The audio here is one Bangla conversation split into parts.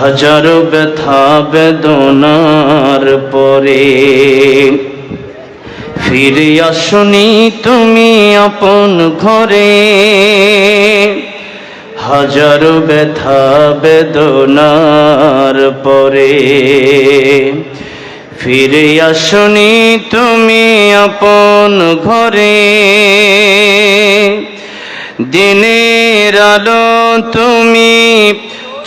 হাজারো ব্যথা বেদনার পরে। ফিরে আসনি তুমি আপন ঘরে। হাজারো ব্যথা বেদনার পরে। ফিরে আসনি তুমি আপন ঘরে। দিনের আলো তুমি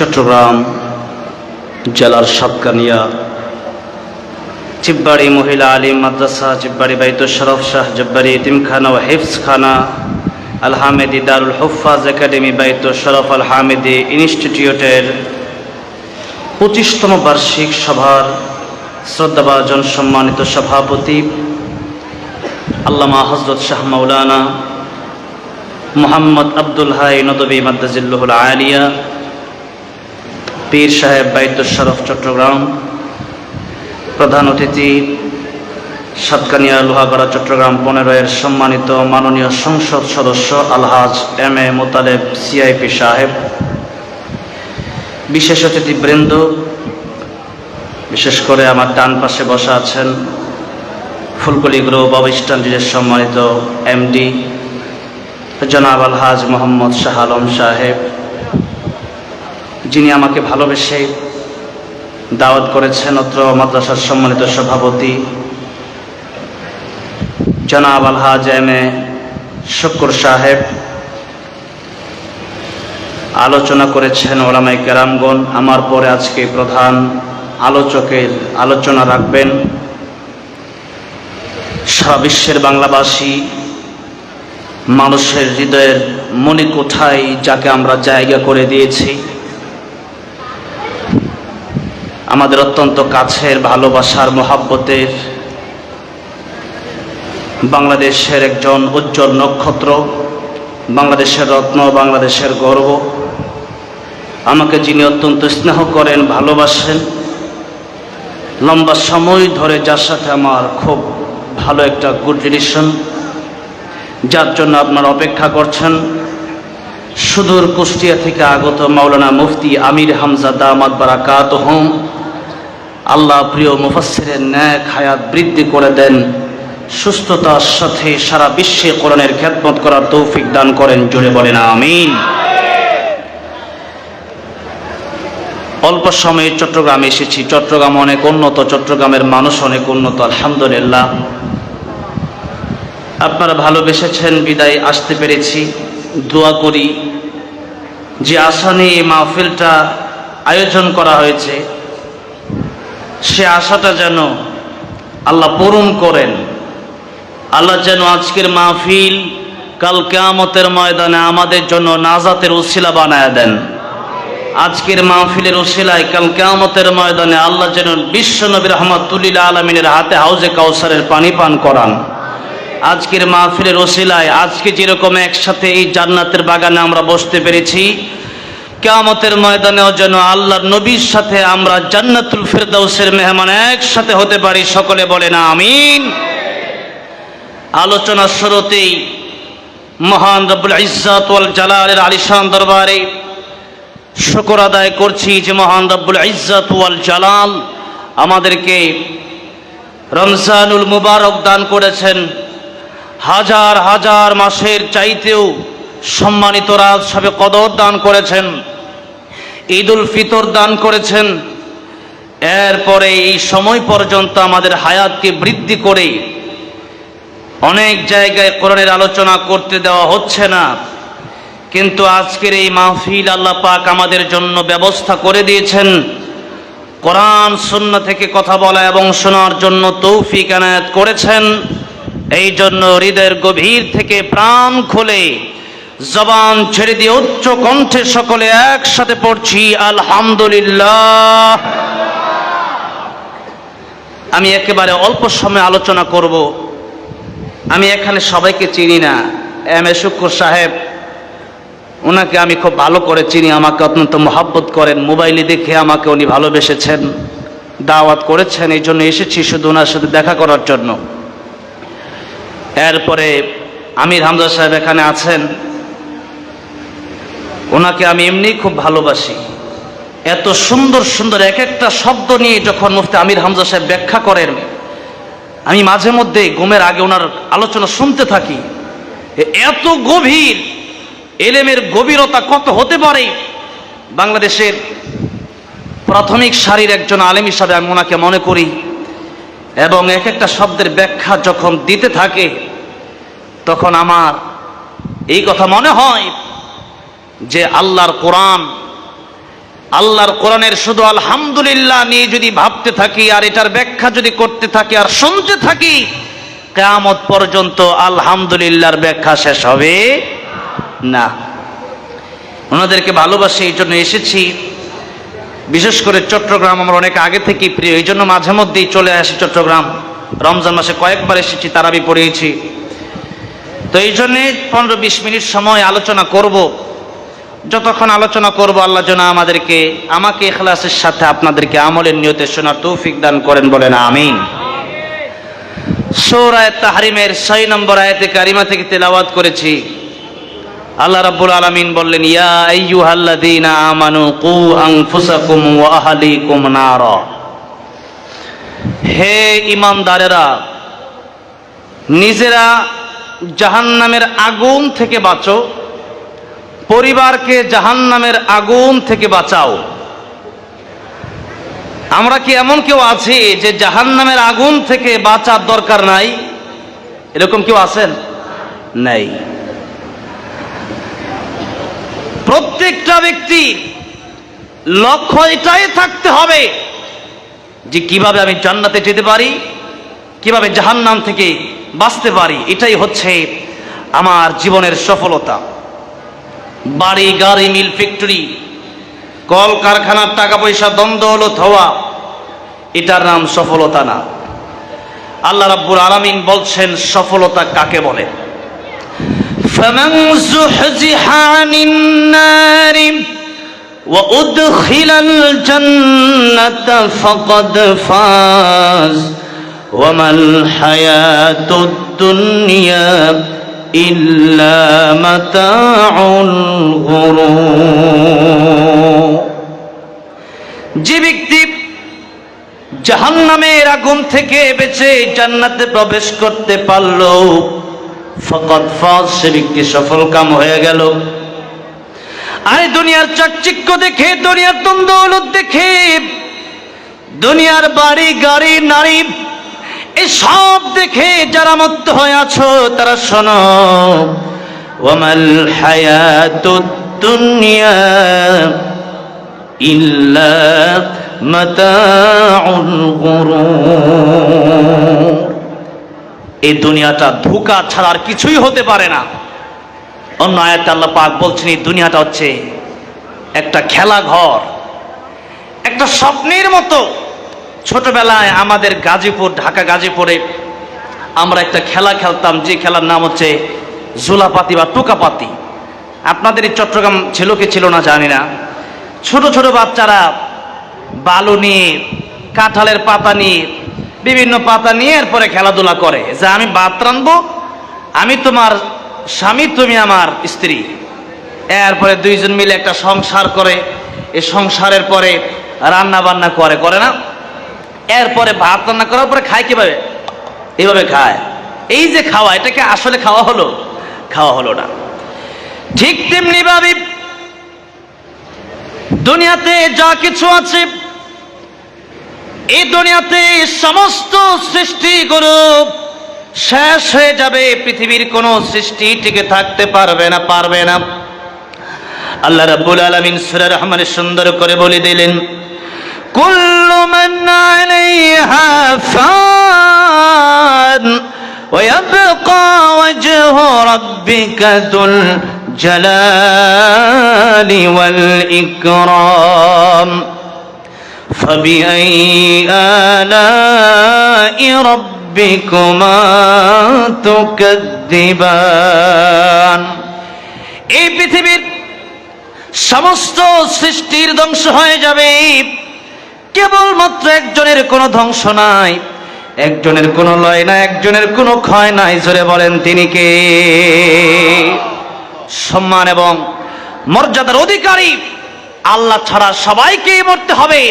চট্টগ্রাম জেলার সাতকানিয়া চিব্বাড়ি মহিলা আলিম মাদ্রাসা চিব্বাড়ি বাইত শরফ শাহ জব্বারি ইতিমখানা ও হেফস খানা আল হামেদি দারুল হুফাজ একাডেমি বাইত শরফ আল হামেদি ইনস্টিটিউটের পঁচিশতম বার্ষিক সভার শ্রদ্ধাভাজন সম্মানিত সভাপতি আল্লামা হজরত শাহ মৌলানা মোহাম্মদ আব্দুল হাই নদবী মাদ্দাজিল্লুহুল আলিয়া পীর সাহেব বাইত শরফ, চট্টগ্রাম। প্রধান অতিথি সাতকানিয়া লোহাগড়া, চট্টগ্রাম পনেরো এর সম্মানিত মাননীয় সংসদ সদস্য আলহাজ এম এ মোতালেব, সিআইপি সাহেব। বিশেষ অতিথিবৃন্দ, বিশেষ করে আমার ডান পাশে বসা আছেন ফুলকলি গ্রুপ অব স্ট্যান্ডার্ডের সম্মানিত এমডি জনাব আলহাজ মোহাম্মদ শাহ আলম সাহেব। যিনি আমাকে ভালোবেসে দাওয়াত করেছেন অত্র মাদ্রাসার সম্মানিত সভাপতি জনাব আলহাজ এম এ শুক্র সাহেব। আলোচনা করেছেন ওলামাই কেরামগণ। আমার পরে আজকে প্রধান আলোচকের আলোচনা রাখবেন। সারা বিশ্বের বাংলাভাষী মানুষের হৃদয়ের মনে কোথায় যাকে আমরা জায়গা করে দিয়েছি আমাদের অত্যন্ত কাছের, ভালোবাসার, মোহাব্বতের বাংলাদেশের একজন উজ্জ্বল নক্ষত্র, বাংলাদেশের রত্ন, বাংলাদেশের গর্ব। আমাকে যিনি অত্যন্ত স্নেহ করেন, ভালোবাসেন, লম্বা সময় ধরে যার সাথে আমার খুব ভালো একটা গুড রিলেশন যার জন্য আপনারা অপেক্ষা করছেন। সুদূর কুষ্টিয়া থেকে আগত মাওলানা মুফতি আমির হামজা দামাদ বারাকাত হোম আল্লাহ প্রিয় মুফাসিরের ন্যাক হায়াত বৃদ্ধি করে দেন। সুস্থতার সাথে সারা বিশ্বে কোরআনের খ্যাতমত করার তৌফিক দান করেন জুড়ে বলেন আমিন। অল্প সময়ে চট্টগ্রামে এসেছি। চট্টগ্রাম অনেক উন্নত, চট্টগ্রামের মানুষ অনেক উন্নত, আলহামদুলিল্লাহ। আপনারা ভালোবেসেছেন, বিদায় আসতে পেরেছি। দোয়া করি যে আশা নিয়ে এই মাহফিলটা আয়োজন করা হয়েছে। সে আশাটা যেন আল্লাহ পূরণ করেন। আল্লাহ যেন আজকের মাহফিল কাল কেয়ামতের ময়দানে আমাদের জন্য নাজাতের উশিলা বানায় দেন। আজকের মাহফিলের উশিলায় কাল কেয়ামতের ময়দানে আল্লাহ যেন বিশ্ব নবী রহমতুল্লিল আলমিনের হাতে হাউজে কাউসারের পানি পান করান। আজকের মাহফিলের ওসিলায় আজকে যেরকম একসাথে এই জান্নাতের বাগানে আমরা বসতে পেরেছি, কেয়ামতের ময়দানেও যেন আল্লাহর নবীর সাথে আমরা জান্নাতুল ফেরদাউসের মেহমান একসাথে হতে পারি, সকলে বলে না আমিন। আলোচনার শুরুতেই মহান রব্বুল ইজ্জাত ওয়াল জালালের আলিশান দরবারে শুকর আদায় করছি যে মহান রব্বুল ইজ্জাত ওয়াল জালাল আমাদেরকে রমজানুল মুবারক দান করেছেন। হাজার হাজার মাসের চাইতেও সম্মানিত রাজ সবে কদর দান করেছেন, ঈদুল ফিতর দান করেছেন। এরপরে এই সময় পর্যন্ত আমাদের হায়াতকে বৃদ্ধি করে অনেক জায়গায় কোরআনের আলোচনা করতে দেওয়া হচ্ছে না। কিন্তু আজকের এই মাহফিল আল্লাহ পাক আমাদের জন্য ব্যবস্থা করে দিয়েছেন। কোরআন শূন্য থেকে কথা বলা এবং শোনার জন্য তৌফিক এনায়েত করেছেন। এই জন্য হৃদয়ের গভীর থেকে প্রাণ খুলে জবান ছেড়ে দিয়ে উচ্চ কণ্ঠে সকলে একসাথে পড়ছি, আলহামদুলিল্লাহ। আমি একেবারে অল্প সময় আলোচনা করব। আমি এখানে সবাইকে চিনি না। এম এ শুক্র সাহেব ওনাকে আমি খুব ভালো করে চিনি, আমাকে অত্যন্ত মহাব্বত করেন। মোবাইলে দেখে আমাকে উনি ভালোবেসেছেন, দাওয়াত করেছেন, এই জন্য এসেছি শুধু ওনার সাথে দেখা করার জন্য। এরপরে আমির হামজা সাহেব এখানে আছেন। ওনাকে আমি এমনি খুব ভালোবাসি। এত সুন্দর সুন্দর এক একটা শব্দ নিয়ে যখন মুফতি আমির হামজা সাহেব ব্যাখ্যা করেন, আমি মাঝে মধ্যে ঘুমের আগে ওনার আলোচনা শুনতে থাকি এত গভীর এলেমের গভীরতা কত হতে পারে? বাংলাদেশের প্রাথমিক সারির একজন আলেম হিসাবে আমি ওনাকে মনে করি। এবং এক একটা শব্দের ব্যাখ্যা যখন দিতে থাকে, তখন আমার এই কথা মনে হয় যে আল্লাহর কোরআন, আল্লাহর কোরআনের শুধু আলহামদুলিল্লাহ নিয়ে যদি ভাবতে থাকি, আর এটার ব্যাখ্যা যদি করতে থাকি, আর শুনতে থাকি, কেয়ামত পর্যন্ত আলহামদুলিল্লাহর ব্যাখ্যা শেষ হবে না। ওনাদেরকে ভালোবাসি, এই জন্য এসেছি। বিশেষ করে চট্টগ্রাম আমার অনেক আগে থেকেই প্রিয়, এই জন্য মাঝে মধ্যেই চলে আসি চট্টগ্রাম। রমজান মাসে কয়েকবার এসেছি, তারাবি পড়িয়েছি। তো এই জন্যে পনেরো বিশ মিনিট সময় আলোচনা করব। যতক্ষণ আলোচনা করব, আল্লাহ যেন আমাদেরকে, আমাকে এখলাসের সাথে আপনাদেরকে আমলের নিয়তে শোনার তৌফিক দান করেন বলেন, আমিন। সৌরায় তাহারিমের ছয় নম্বর আয়াতে কারিমা থেকে তেলাওয়াত করেছি। আল্লাহ রাব্বুল আলামিন বললেন, ইয়া আইয়ুহাল্লাযীনা আমানু কু আনফুসাকুম ওয়া আহলিকুম নারা। হে ইমানদারেরা নিজেরা জাহান্নামের আগুন থেকে বাঁচো, পরিবারকে জাহান্নামের আগুন থেকে বাঁচাও। আমরা কি এমন কেউ আছি যে জাহান্নামের আগুন থেকে বাঁচার দরকার নাই? এরকম কেউ আছেন? নাই। প্রত্যেকটা ব্যক্তি লক্ষ্য এটাই থাকতে হবে যে কীভাবে আমি জান্নাতে যেতে পারি, কীভাবে জাহান্নাম থেকে বাঁচতে পারি, এটাই হচ্ছে আমার জীবনের সফলতা। বাড়ি, গাড়ি, মিল, ফ্যাক্টরি কল কারখানার টাকা পয়সা দ্বন্দ্ব হলো হওয়া, এটার নাম সফলতা না। আল্লাহ রাব্বুল আলামিন বলছেন, সফলতা কাকে বলে? فمن زحزح عن النار وأدخل الجنة فقد فاز وما الحياة الدنيا إلا متاع الغرور যে ব্যক্তি জাহান্নামের আগুন থেকে বেঁচে জান্নাতে প্রবেশ করতে পারলো ফকত ফজ সে ব্যক্তি সফল কাম হয়ে গেল। আরে দুনিয়ার চাকচিক্য দেখে, দুনিয়ার দ্বন্দ্ব দেখে, দুনিয়ার বাড়ি, গাড়ি, নারী এই সব দেখে যারা মত্ত হয়ে আছো, তারা শোনো। ওয়ামাল হায়াতুদ দুনিয়া ইল্লা মাতাউল গুরুর এই দুনিয়াটা ধোকা ছাড়া আর কিছুই হতে পারে না। অন্য আয়াত আল্লাহ পাক বলছেন, এই দুনিয়াটা হচ্ছে একটা খেলা ঘর, একটা স্বপ্নের মতো। ছোটবেলায় আমাদের গাজীপুর, ঢাকা গাজীপুরে আমরা একটা খেলা খেলতাম, যে খেলার নাম হচ্ছে জোলাপাতি বা টোকাপাতি। আপনাদের এই চট্টগ্রাম ছিল কি ছিল না জানি না। ছোট ছোট বাচ্চারা বালু নিয়ে, কাঁঠালের পাতা নিয়ে বিভিন্ন পাতা নিয়ে এরপরে খেলাধুলা করে। যে আমি ভাত রানবো আমি তোমার স্বামী, তুমি আমার স্ত্রী। এরপরে দুইজন মিলে একটা সংসার করে। এই সংসারের পরে রান্না বান্না করে করে না? এরপরে ভাত রান্না করার পরে খায় কীভাবে? এইভাবে খায়। এই যে খাওয়া, এটাকে আসলে খাওয়া হলো? খাওয়া হলো না। ঠিক তেমনি ভাবে দুনিয়াতে যা কিছু আছে এই দুনিয়াতে সমস্ত সৃষ্টিগুলো শেষ হয়ে যাবে পৃথিবীর কোন সৃষ্টি টিকে থাকতে পারবে না পারবে না আল্লাহ রাব্বুল আলামিন সূরা রহমানে সুন্দর করে বলে দিলেন كل من عليها فان ويبقى وجه ربك ذو الجلال والإكرام فبأي آلاء ربكما تكذبان এই পৃথিবীর সমস্ত সৃষ্টির ধ্বংস হয়ে যাবে কেবলমাত্র একজনের কোনো ধ্বংস নাই একজনের কোনো লয় নাই একজনের কোনো ক্ষয় নাই জোরে বলেন তিনি কে সম্মান এবং মর্যাদার অধিকারী আল্লাহ ছাড়া সবাইকেই মরতে হবে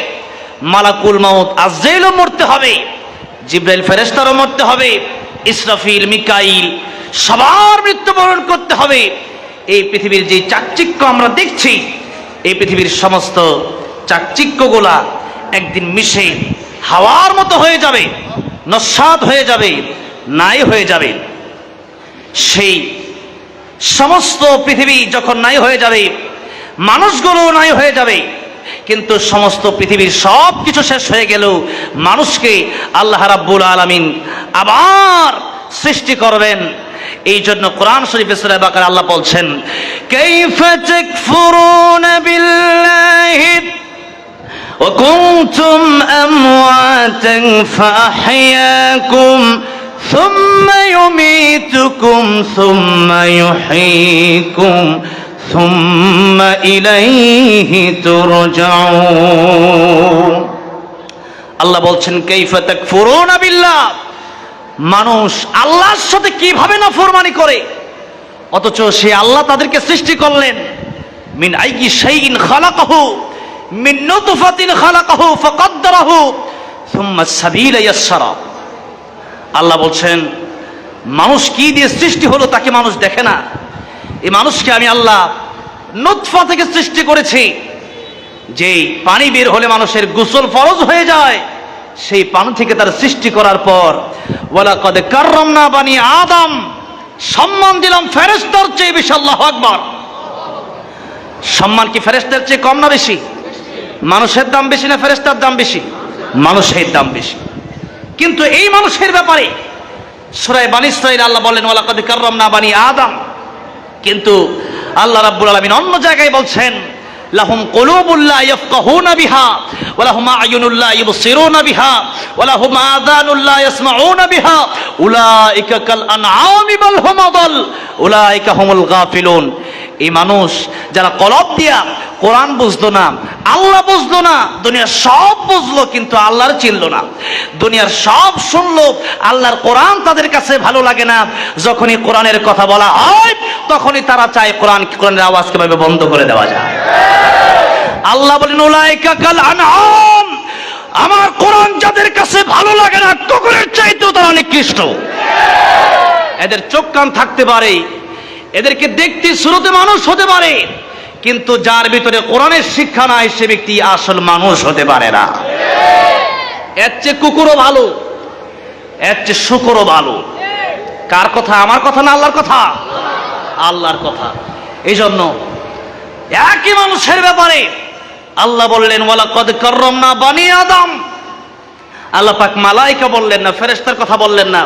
মালাকুল মাউত আজরাইলও মরতে হবে। জিব্রাইল ফেরেশতারও মরতে হবে। ইসরাফিল, মিকাইল, সবার মৃত্যুবরণ করতে হবে। এই পৃথিবীর যে চাকচিক্য আমরা দেখছি, এই পৃথিবীর সমস্ত চাকচিক্যগুলা একদিন মিশে হাওয়ার মতো হয়ে যাবে, নস্বাদ হয়ে যাবে, নাই হয়ে যাবে। সেই সমস্ত পৃথিবী যখন নাই হয়ে যাবে মানুষগুলো নাই হয়ে যাবে। কিন্তু সমস্ত পৃথিবীর সব কিছু শেষ হয়ে গেলেও মানুষকে আল্লাহ রাব্বুল আলামিন আবার সৃষ্টি করবেন এই জন্য কোরআন শরীফে সূরা বাকারা আল্লাহ বলছেন কাইফা তাকফুরুনা বিল্লাহি وكنتم أمواتا فأحياكم ثم يميتكم ثم يحييكم ثم إليه ترجعون আল্লাহ বলছেন কাইফা তাকফুরুনা বিল্লাহ মানুষ আল্লাহর সাথে কিভাবে না ফরমানি করে অথচ সে আল্লাহ তাদেরকে সৃষ্টি করলেন মিন আইকি শাইইন খালাকাহু মিন নুতফাতিন খালাকাহু ফাকাদ্দারাহু সুম্মা সাবিলা ইয়াসসারা আল্লাহ বলছেন মানুষ কি দিয়ে সৃষ্টি হলো তাকে মানুষ দেখে না এই মানুষকে আমি আল্লাহ নুৎফা থেকে সৃষ্টি করেছি। যেই পানি বের হলে মানুষের গোসল ফরজ হয়ে যায়, সেই পানি থেকে তার সৃষ্টি করার পর ওয়ালা কদে কার্রম না বানি আদম, সম্মান দিলাম ফেরেস্তার চেয়ে বেশি, আল্লাহ আকবার। সম্মান কি ফেরেস্তার চেয়ে কম না বেশি? মানুষের দাম বেশি না ফেরেস্তার দাম বেশি? মানুষের দাম বেশি। কিন্তু এই মানুষের ব্যাপারে সুরাই বানি ইসরাইল আল্লাহ বলেন ওয়ালা কদে কার্রম না বানি আদম কিন্তু আল্লাহ রাব্বুল আলামিন অন্য জায়গায় বলছেন, লাহুম কুলুবুল্লাহ ইয়াফকাহুনা বিহা, ওয়া লাহুম আয়ুনুল্লাহ ইবসিরুনা বিহা, ওয়া লাহুম আযানুল্লাহ ইয়াসমাউনা বিহা, উলাইকা কাল আনআমি বাল হুম আদাল উলাইকা হুমুল গাফিলুন। এই মানুষ যারা কলব দিয়া কোরআন বুঝলো না, আল্লাহ বুঝলো না, দুনিয়ার সব বুঝলো কিন্তু আল্লাহর চিনল না। দুনিয়ার সব শুনলো, আল্লাহর কোরআন তাদের কাছে ভালো লাগে না। যখনই কোরআনের কথা বলা হয়, তখনই তারা চায় কোরআন কোরআনের আওয়াজ কীভাবে বন্ধ করে দেওয়া যায়। আল্লাহ বলেন, উলাইকা কাল আনআম। আমার কোরআন যাদের কাছে ভালো লাগে না কুকুরের চাইতেও তারা নিকৃষ্ট। এদের চোখ কান থাকতে পারে এদেরকে দেখতে শুরুতে মানুষ হতে পারে, কিন্তু যার ভিতরে কোরআনের শিক্ষা নাই, সে ব্যক্তি আসল মানুষ হতে পারে না। এর চেয়ে কুকুরও ভালো, এর চেয়ে শুকুরও ভালো। কার কথা? আমার কথা না আল্লাহর কথা? আল্লাহর কথা। এই জন্য একই মানুষের ব্যাপারে আল্লাহ বললেন ওয়ালা কদ করম না বানি আদম। আল্লাহ পাক মালাইকা বললেন না ফেরেস্তার কথা বললেন না।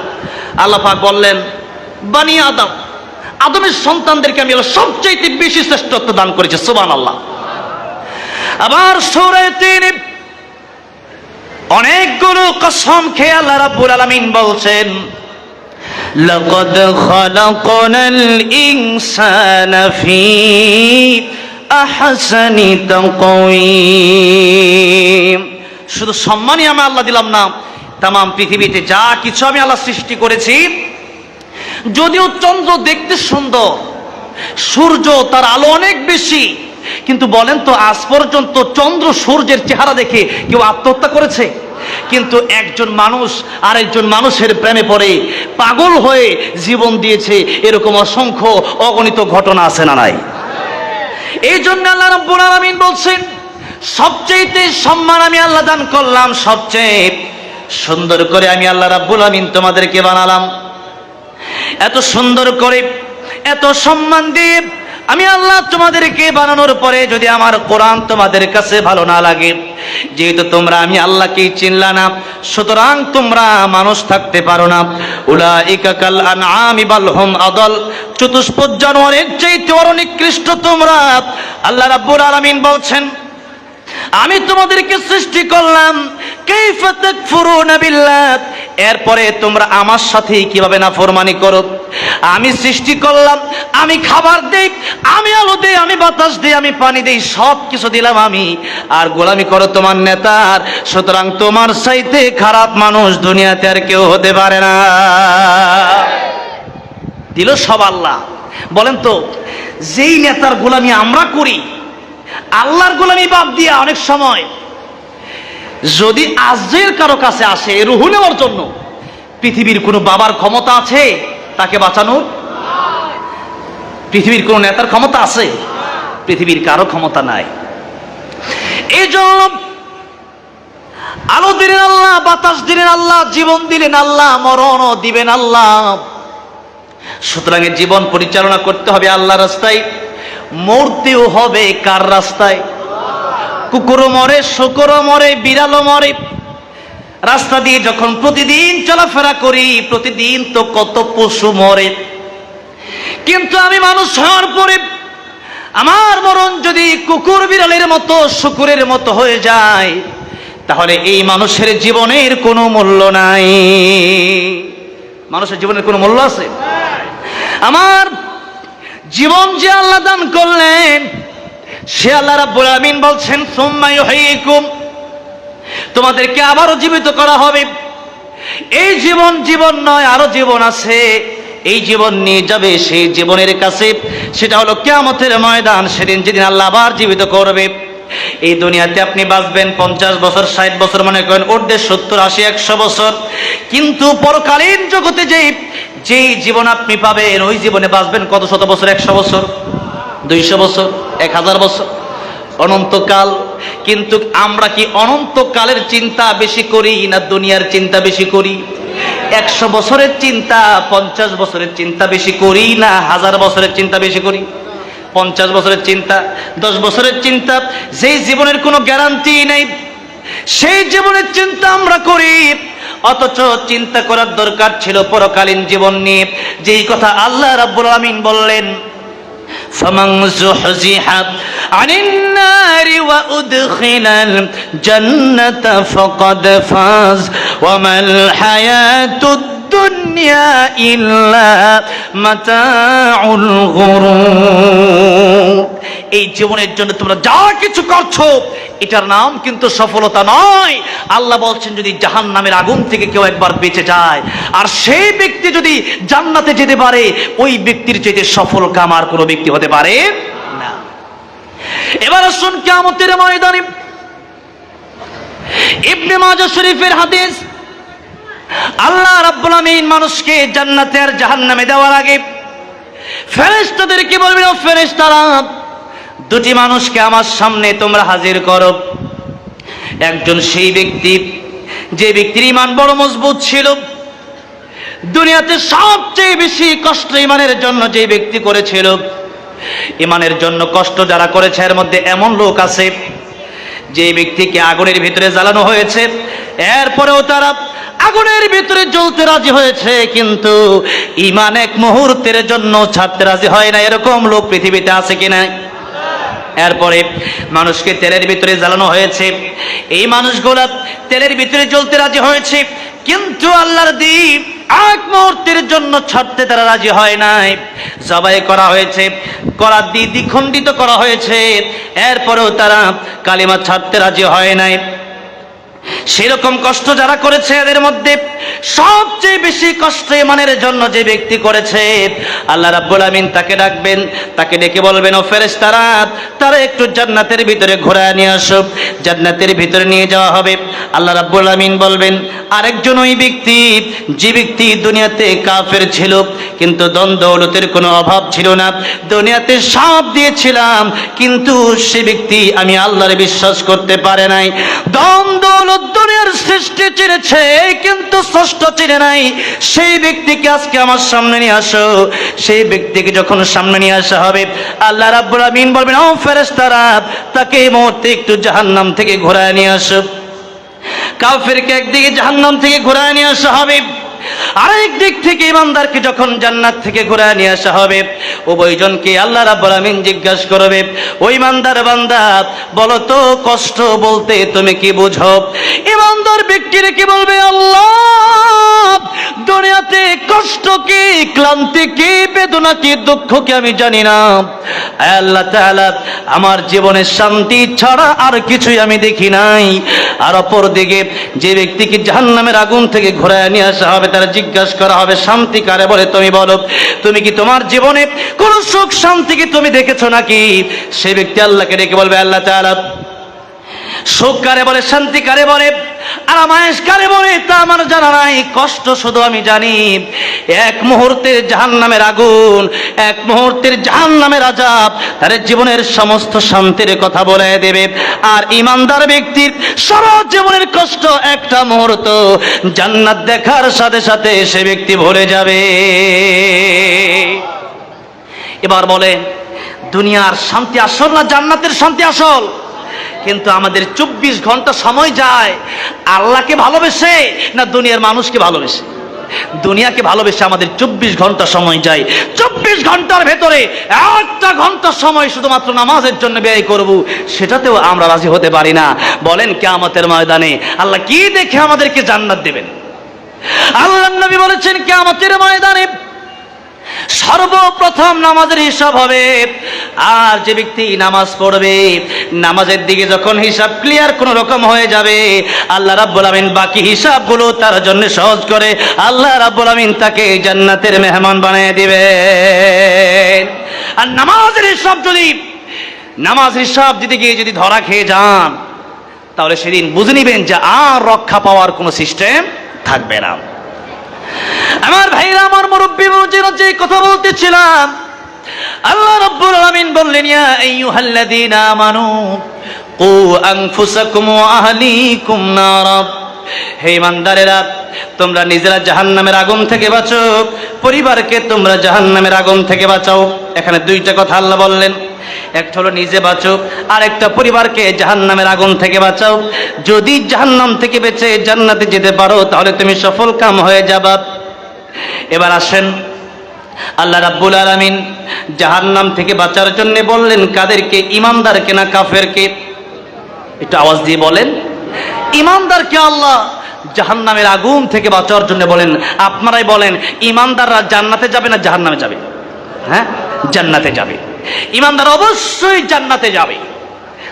আল্লাহ পাক বললেন, বানি আদম। আদমের সন্তানদেরকে আমি আল্লাহ সবচেয়ে বেশি শ্রেষ্ঠত্ব দান করেছি সুবান আল্লাহ আবার সৌরে তিনি অনেকগুলো কসম খেয়ে আল্লাহ রাব্বুল আলামিন বলছেন لقد خلقنا الإنسان في أحسن تقويم শুধু সম্মানই আমি আল্লাহ দিলাম না তাম পৃথিবীতে যা কিছু আমি আল্লাহ সৃষ্টি করেছি যদিও চন্দ্র দেখতে সুন্দর, সূর্য তার আলো অনেক বেশি, কিন্তু বলেন তো আজ পর্যন্ত চন্দ্র সূর্যের চেহারা দেখে কেউ আত্মহত্যা করেছে? কিন্তু একজন মানুষ আরেকজন মানুষের প্রেমে পড়ে, পাগল হয়ে জীবন দিয়েছে, এরকম অসংখ্য অগণিত ঘটনা আছে না নাই? এই জন্য আল্লাহ রাব্বুল আলামিন বলছেন সবচেয়েতে সম্মান আমি আল্লাহ দান করলাম, সবচেয়ে সুন্দর করে আমি আল্লাহ রাব্বুল আলামিন তোমাদেরকে বানালাম। এত সুন্দর করে, এত সম্মান দিয়ে আমি আল্লাহ তোমাদেরকে বানানোর পরে যদি আমার কোরআন তোমাদের কাছে ভালো না লাগে, যেহেতু তোমরা আমি আল্লাহকেই চিনলা না, সুতরাং তোমরা মানুষ থাকতে পারো না। উলা ইকাকাল আনআমি বাল হুম আদল। চতুষ্পদ জানোয়ারের চাইতে বড় নিকৃষ্ট তোমরা। আল্লাহ রাব্বুল আলামিন বলছেন আমি তোমাদেরকে সৃষ্টি করলাম। এরপরে তোমরা আমার সাথে কীভাবে না ফরমানি করো? আমি সৃষ্টি করলাম, আমি খাবার দেই, আমি আলো দেই, আমি বাতাস দিই, আমি পানি দেই সব কিছু দিলাম আমি। আর গোলামি করো তোমার নেতার, সুতরাং তোমার চাইতে খারাপ মানুষ দুনিয়াতে আর কেউ হতে পারে না। দিল সব আল্লাহ। বলেন তো, যেই নেতার গোলামি আমরা করি আল্লাহর গোলামি বাদ দিয়া অনেক সময় যদি আজের কারও কাছে আসে রুহু নেওয়ার জন্য, পৃথিবীর কোনো বাবার ক্ষমতা আছে তাকে বাঁচানোর? পৃথিবীর কোনো নেতার ক্ষমতা আছে? পৃথিবীর কারও ক্ষমতা নাই। এই জন্য আলো দিলেন আল্লাহ, বাতাস দিলেন আল্লাহ, জীবন দিলেন আল্লাহ মরণও দিবেন আল্লাহ। সুতরাং জীবন পরিচালনা করতে হবে আল্লাহ রাস্তায়। মরতেও হবে কার রাস্তায়? কুকুরও মরে শুকুরও মরে, বিড়ালও মরে। রাস্তা দিয়ে যখন প্রতিদিন চলাফেরা করি, প্রতিদিন তো কত পশু মরে। কিন্তু আমি মানুষ হওয়ার পরে আমার মরণ যদি কুকুর, বিড়ালের মতো, শুকুরের মতো হয়ে যায়, তাহলে এই মানুষের জীবনের কোনো মূল্য নাই। মানুষের জীবনের কোনো মূল্য আছে? আমার জীবন যে আল্লাহ দান করলেন, সে আল্লাহ রাব্বুল আমিন বলছেন, সুম্মা ইউহয়িকুম তোমাদেরকে আবারও জীবিত করা হবে। এই জীবন জীবন নয়, আরও জীবন আছে। এই জীবন নিয়ে যাবে সেই জীবনের কাছে। সেটা হলো কেয়ামতের ময়দান, সেদিন যেদিন আল্লাহ আবার জীবিত করবে। এই দুনিয়াতে আপনি বাঁচবেন পঞ্চাশ বছর, ষাট বছর, মনে করেন অর্ধেক সত্তর, আশি, একশো বছর। কিন্তু পরকালীন জগতে যেই যেই জীবন আপনি পাবেন, ওই জীবনে বাঁচবেন কত শত বছর? একশো বছর? দুইশো বছর? এক হাজার বছর? অনন্তকাল। কিন্তু আমরা কি অনন্তকালের চিন্তা বেশি করি না দুনিয়ার চিন্তা বেশি করি? একশো বছরের চিন্তা, পঞ্চাশ বছরের চিন্তা বেশি করি না হাজার বছরের চিন্তা বেশি করি? পঞ্চাশ বছরের চিন্তা, দশ বছরের চিন্তা, যেই জীবনের কোনো গ্যারান্টি নেই, সেই জীবনের চিন্তা আমরা করি। অথচ চিন্তা করার দরকার ছিল পরকালীন জীবন নিয়ে যেই কথা আল্লাহ রাব্বুল আমিন বললেন فمن زحزح عن النار وأدخل الجنة فقد فاز وما الحياة الدنيا إلا متاع الغرور এই জীবনের জন্য তোমরা যা কিছু করছ, এটার নাম কিন্তু সফলতা নয়। আল্লাহ বলছেন, যদি জাহান নামের আগুন থেকে কেউ একবার বেঁচে যায়, আর সেই ব্যক্তি যদি জান্নাতে যেতে পারে, ওই ব্যক্তির চাইতে সফল কাম আর কোনো ব্যক্তি হতে পারে না। এবার আসুন কেমতের ময়দানে। ইবনে মাজা শরীফের হাদিস, আল্লাহ রাব্বুল আমিন মানুষকে জান্নাতে আর জাহান্নামে দেওয়ার আগে ফেরেশতাদেরকে বলবেন, ও ফেরেশতারা দুটি মানুষকে আমার সামনে তোমরা হাজির করো। একজন সেই ব্যক্তি, যে ব্যক্তির ইমান বড় মজবুত ছিল। দুনিয়াতে সবচেয়ে বেশি কষ্ট ইমানের জন্য যে ব্যক্তি করেছিল। ইমানের জন্য কষ্ট যারা করেছে, এর মধ্যে এমন লোক আছে, যে ব্যক্তিকে আগুনের ভিতরে জ্বালানো হয়েছে। এরপরেও তারা আগুনের ভিতরে জ্বলতে রাজি হয়েছে, কিন্তু ইমান এক মুহূর্তের জন্য ছাড়তে রাজি হয় না। এরকম লোক পৃথিবীতে আছে কিনা এরপরে মানুষকে তেলের ভিতরে জ্বালানো হয়েছে। এই মানুষগুলা তেলের ভিতরে জ্বলতে রাজি হয়েছে, কিন্তু আল্লাহর দ্বীপ এক মুহূর্তের জন্য ছাড়তে তারা রাজি হয় নাই। জবাই করা হয়েছে করা দিদি দ্বিখণ্ডিত করা হয়েছে, এরপরেও তারা কালিমা ছাড়তে রাজি হয় নাই। সেরকম কষ্ট যারা করেছে এদের মধ্যে সবচেয়ে বেশি কষ্ট ইমানের জন্য যে ব্যক্তি করেছে, আল্লাহ রাব্বুল আমিন তাকে ডাকবেন, তাকে ডেকে বলবেন, ও ফেরেশতারা, তারা একটু জান্নাতের ভিতরে ঘোরায় নিয়ে আসো, জান্নাতের ভিতরে নিয়ে যাওয়া হবে। আল্লাহ রাব্বুল আমিন বলবেন, আরেকজন ওই ব্যক্তি, যে ব্যক্তি দুনিয়াতে কাফের ছিল, কিন্তু দ্বন্দ্ব দৌলতের কোনো অভাব ছিল না, দুনিয়াতে সব দিয়েছিলাম, কিন্তু সে ব্যক্তি আমি আল্লাহরে বিশ্বাস করতে পারে নাই। দ্বন্দ্ব সৃষ্টি চিনেছে, কিন্তু স্রষ্ট চিনে নাই। সেই ব্যক্তিকে আজকে আমার সামনে নিয়ে আসো। সেই ব্যক্তিকে যখন সামনে নিয়ে আসা হবে, আল্লাহ রাব্বুল আমিন বলবেন, ও ফেরেশতারা, তাকে এই মুহূর্তে একটু জাহান্নাম থেকে ঘোরায় নিয়ে আসো। কাফেরকে একদিকে জাহান্নাম থেকে ঘোরায় নিয়ে আসা হবে। আরেক দিক থেকে ইমানদারকে যখন জান্নাত থেকে ঘোরায় নিয়ে আসা হবে, উভয়জনকে আল্লাহ রাব্বুল আমিন জিজ্ঞাসা করবে ওই ইমানদার বান্দা, বলো তো, কষ্ট বলতে তুমি কি বুঝো? ইমানদার ব্যক্তির কি বলবে, আল্লাহ, দুনিয়াতে কষ্ট কি, ক্লান্তি কি, বেদনা কি, দুঃখ কি আমি জানি না। আল্লাহ তাআলা, আমার জীবনের শান্তি ছাড়া আর কিছুই আমি দেখি নাই। আর অপর দিকে যে ব্যক্তিকে জাহান্নামের আগুন থেকে ঘোরায় নিয়ে আসা হবে, তারা জিজ্ঞাসা করা হবে, শান্তি কারে বলে? তুমি বলো, তুমি কি তোমার জীবনে কোনো সুখ শান্তিকে তুমি দেখেছ নাকি? সে ব্যক্তি আল্লাহকে ডেকে বলবে, আল্লাহ তাআলা, সুখ কারে বলে, শান্তি কারে বলে? আরামায়েশ কারে বলে, তা আমার জানা নাই, কষ্ট শুধু আমি জানি। এক মুহূর্তের জাহান্নামের আগুন, এক মুহূর্তের জাহান্নামের আজাব তার জীবনের সমস্ত শান্তির কথা বলে দেবে। আর ইমানদার ব্যক্তির সারা জীবনের কষ্ট একটা মুহূর্ত, জান্নাত দেখার সাথে সাথে সে ব্যক্তি ভরে যাবে। এবার বলে দুনিয়ার শান্তি আসল না জান্নাতের শান্তি আসল? কিন্তু আমাদের চব্বিশ ঘণ্টা সময় যায়। আল্লাহকে ভালোবেসে না দুনিয়ার মানুষকে ভালোবেসে? দুনিয়াকে ভালোবেসে আমাদের চব্বিশ ঘণ্টা সময় যায়। চব্বিশ ঘণ্টার ভেতরে একটা ঘণ্টা সময় শুধুমাত্র নামাজের জন্য ব্যয় করব, সেটাতেও আমরা রাজি হতে পারি না। বলেন, কেয়ামতের ময়দানে আল্লাহ কি দেখে আমাদেরকে জান্নাত দেবেন? আল্লাহ নবী বলেছেন, কেয়ামতের ময়দানে সর্বপ্রথম নামাজের হিসাব হবে। আর যে ব্যক্তি নামাজ পড়বে, নামাজের দিকে যখন হিসাব ক্লিয়ার কোন রকম হয়ে যাবে, আল্লাহ রাব্বুল আমিন বাকি হিসাবগুলো তার জন্য সহজ করে আল্লাহ রাব্বুল আমিন তাকে জান্নাতের মেহমান বানিয়ে দিবে। আর নামাজের হিসাব যদি নামাজ হিসাব যদি গিয়ে যদি ধরা খেয়ে যান, তাহলে সেদিন বুঝে নিবেন যে আর রক্ষা পাওয়ার কোনো সিস্টেম থাকবে না। আমার ভাইরা, আমার মুরব্বী মজিরা যে কথা বলতেছিলাম, আল্লাহ রাব্বুল আলামিন বললেন, ইয়া আইয়ুহাল্লাযীনা আমানু, কু আনফুসাকুম ওয়া আহলিকুম নারা। হে ইমানদারেরা, তোমরা নিজেরা জাহান্নামের আগুন থেকে বাঁচো, পরিবারকে তোমরা জাহান্নামের আগুন থেকে বাঁচাও। এখানে দুইটা কথা আল্লাহ বললেন। একটা হলো নিজে বাঁচো আর একটা পরিবারকে জাহান্নামের আগুন থেকে বাঁচাও। যদি জাহান্নাম থেকে বেঁচে জান্নাতে যেতে পারো, তাহলে তুমি সফল কাম হয়ে যাবা। এবার আসেন। আল্লাহ রাব্বুল আলামিন জাহান্নাম থেকে বাঁচার জন্য বললেন, কাদেরকে? ইমানদারকে না কাফেরকে? একটু আওয়াজ দিয়ে বলেন, ইমানদারকে আল্লাহ জাহান্নামের আগুন থেকে বাঁচার জন্য বলেন। আপনারাই বলেন, ইমানদাররা জান্নাতে যাবে না জাহান্নামে যাবে? হ্যাঁ জান্নাতে যাবে। ইমানদার অবশ্যই জান্নাতে যাবে।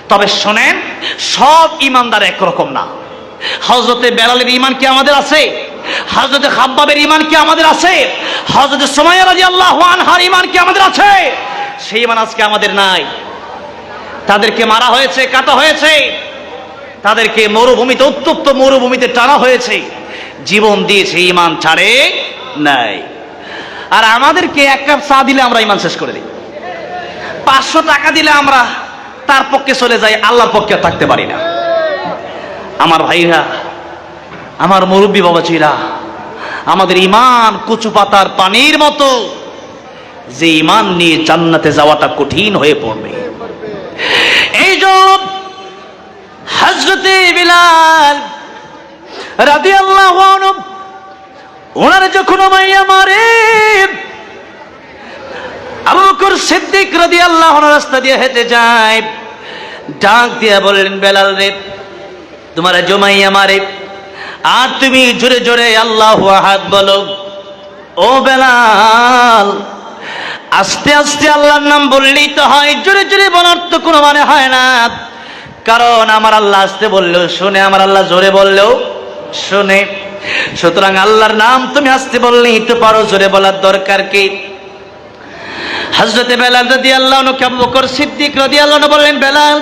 তবে শোনেন, সব ইমানদার একরকম না। হজরতে বেলালের ইমান কি আমাদের আছে? হজরতে খাব্বাবের ইমান কি আমাদের আছে? হজরতে সময় রাজি আল্লাহ আনহার ইমান কি আমাদের আছে? সেই ইমান আজকে আমাদের নাই। তাদেরকে মারা হয়েছে, কাটা হয়েছে। তাদেরকে মরুভূমিতে, উত্তপ্ত মরুভূমিতে টানা হয়েছে। জীবন দিয়েছে ইমান ছাড়ে নাই। আর আমাদেরকে এক কাপ চা দিলে আমরা ইমান শেষ করে দিই। পাঁচশো টাকা দিলে আমরা তার পক্ষে চলে যাই, আল্লাহর পক্ষে থাকতে পারি না। আমার ভাইরা আমার মুরব্বী বাবাজিরা, আমাদের ইমান কচু পাতার পানির মতো। যে ইমান নিয়ে জান্নাতে যাওয়াটা কঠিন হয়ে পড়বে। এই জন্য হজরতে বিলাল রাদি আল্লাহ ওনার যখন মাইয়া মারে, আবু বকর সিদ্দিক রাদি আল্লাহ রাস্তা দিয়ে হেঁটে যায়, ডাক দিয়া বললেন, বেলাল রে, তোমার জমাইয়া মারে। আর তুমি জোরে জোরে আল্লাহ হাত বলো, ও বেলাল, আস্তে আস্তে আল্লাহর নাম বললেই তো হয়, জোরে জোরে বলার তো কোনো মানে হয় না। কারণ আমার আল্লাহ আসতে বললেও শুনে আমার আল্লাহ জোরে বললেও শুনে। সুতরাং আল্লাহর নাম তুমি আসতে বললেই তো পারো, জোরে বলার দরকার কি? হজরতে বেলাল রদি আল্লাহ বকর সিদ্দিক রদি আল্লাহ বললেন, বেলাল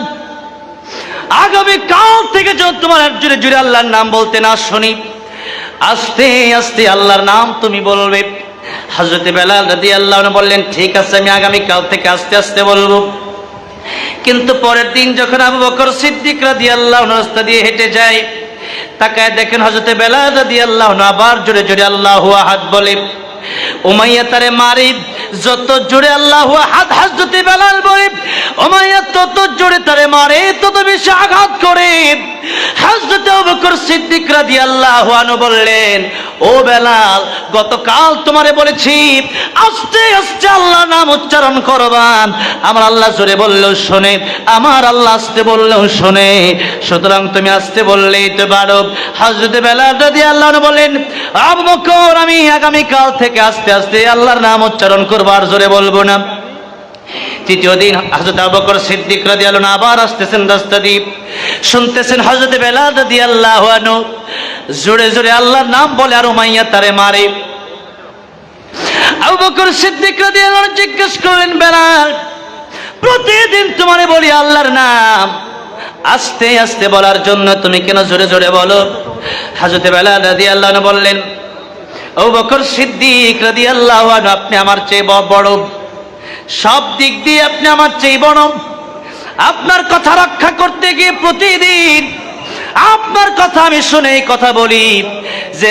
আগামী কাল থেকে যখন তোমার জুড়ে জুড়ে আল্লাহর নাম বলতে না শুনি, আস্তে আস্তে আল্লাহর নাম তুমি বলবে। হজরতে বেলাল রদি আল্লাহ বললেন, ঠিক আছে, আমি আগামী কাল থেকে আস্তে আস্তে বলব। কিন্তু পরের দিন যখন আবু বকর সিদ্দিক রাদি আল্লাহ রাস্তা দিয়ে হেঁটে যায়, তাকায় দেখেন হজরতে বেলা দাদি আল্লাহ আবার জোরে জোরে আল্লাহ আহাদ বলে, উমাইয়া তারে মারি যত জোরে আল্লাহ হাত হাজতে বেলাল বলে উমাইয়া তত জোরে তারে মারে, তত বেশি আঘাত করে। শোনে, আমার আল্লাহ বললেও শোনে। সুতরাং তুমি আস্তে বললেই তো পারো হজরতে বেলাল রাদিয়াল্লাহু বলেন আমি আগামীকাল থেকে আস্তে আস্তে আল্লাহর নাম উচ্চারণ করব, আর জোরে বলব না। তৃতীয় দিন হজরত আবু বকর সিদ্দিক রাদিয়াল্লাহু আনহু আবার আসতেছেন রাস্তা দিয়ে। শুনতেছেন হজরত বেলাল রাদিয়াল্লাহু আনহু। জোরে জোরে আল্লাহর নাম বলে, আর মাইয়া তারে মারে। আবু বকর সিদ্দিক রাদিয়াল্লাহু আনহু জিজ্ঞেস করলেন, বেলাল, প্রতিদিন তোমারে বলি আল্লাহর নাম। আস্তে আস্তে বলার জন্য তুমি কেন জোরে জোরে বলো? হযরত বেলাল রাদিয়াল্লাহু আনহু বললেন, আবু বকর সিদ্দিক রাদিয়াল্লাহু আনহু, আপনি আমার চেয়ে বড় সব দিক দিয়ে আপনি আমার বড় আপনার কথা রক্ষা করতে গিয়ে প্রতিদিন আপনার কথা আমি শুনে কথা বলি যে